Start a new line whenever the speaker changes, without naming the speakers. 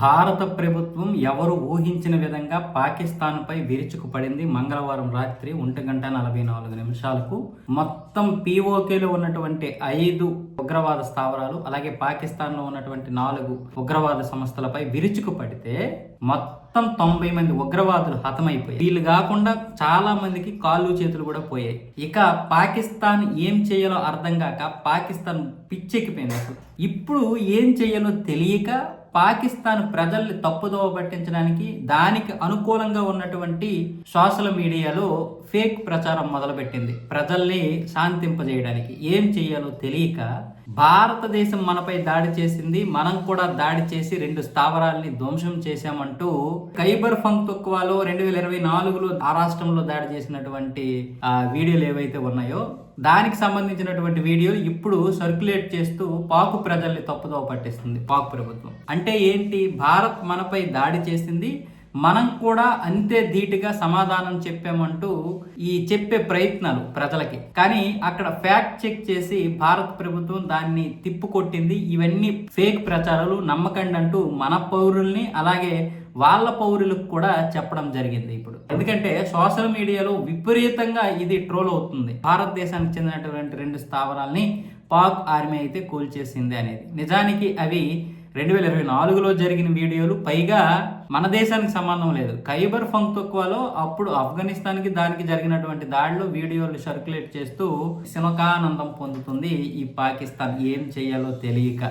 భారత ప్రభుత్వం ఎవరు ఊహించిన విధంగా పాకిస్తాన్పై విరుచుకుపడింది మంగళవారం రాత్రి ఒంటి గంట నలభై నాలుగు నిమిషాలకు. మొత్తం పీఓకేలో ఉన్నటువంటి ఐదు ఉగ్రవాద స్థావరాలు అలాగే పాకిస్తాన్లో ఉన్నటువంటి నాలుగు ఉగ్రవాద సంస్థలపై విరుచుకుపడితే మొత్తం తొంభై మంది ఉగ్రవాదులు హతమైపోయాయి వీళ్ళు కాకుండా చాలా మందికి కాళ్ళు చేతులు కూడా పోయాయి. ఇక పాకిస్తాన్ ఏం చేయాలో అర్థం కాక పాకిస్తాన్ పిచ్చెక్కిపోయింది అసలు ఇప్పుడు ఏం చేయాలో తెలియక పాకిస్తాన్ ప్రజల్ని తప్పుదోవ పట్టించడానికి దానికి అనుకూలంగా ఉన్నటువంటి సోషల్ మీడియాలో ఫేక్ ప్రచారం మొదలుపెట్టింది. ప్రజల్ని శాంతింపజేయడానికి ఏం చేయాలో తెలియక భారతదేశం మనపై దాడి చేసింది మనం కూడా దాడి చేసి రెండు స్థావరాల్ని ధ్వంసం చేశామంటూ ఖైబర్ ఫంక్తుక్వాలో రెండు వేల ఇరవై నాలుగులో ఆ రాష్ట్రంలో దాడి చేసినటువంటి ఆ వీడియోలు ఏవైతే ఉన్నాయో దానికి సంబంధించినటువంటి వీడియోలు ఇప్పుడు సర్క్యులేట్ చేస్తూ పాకు ప్రజల్ని తప్పుదోవ పట్టిస్తుంది పాక్ ప్రభుత్వం. అంటే ఏంటి? భారత్ మనపై దాడి చేసింది మనం కూడా అంతే ధీటుగా సమాధానం చెప్పామంటూ ఈ చెప్పే ప్రయత్నాలు ప్రజలకి. కానీ అక్కడ ఫ్యాక్ట్ చెక్ చేసి భారత ప్రభుత్వం దాన్ని తిప్పుకొట్టింది ఇవన్నీ ఫేక్ ప్రచారాలు నమ్మకండి అంటూ మన పౌరుల్ని అలాగే వాళ్ళ పౌరులకు కూడా చెప్పడం జరిగింది ఇప్పుడు. ఎందుకంటే సోషల్ మీడియాలో విపరీతంగా ఇది ట్రోల్ అవుతుంది. భారతదేశానికి చెందినటువంటి రెండు స్థావరాల్ని పాక్ ఆర్మీ అయితే కూల్చేసింది అనేది. నిజానికి అవి రెండు వేల ఇరవై నాలుగులో జరిగిన వీడియోలు పైగా మన దేశానికి సంబంధం లేదు. ఖైబర్ తక్కువలో అప్పుడు ఆఫ్ఘనిస్తాన్కి దానికి జరిగినటువంటి దాడిలో వీడియోలు సర్క్యులేట్ చేస్తూ శునకానందం పొందుతుంది ఈ పాకిస్తాన్. ఏం చేయాలో తెలియక.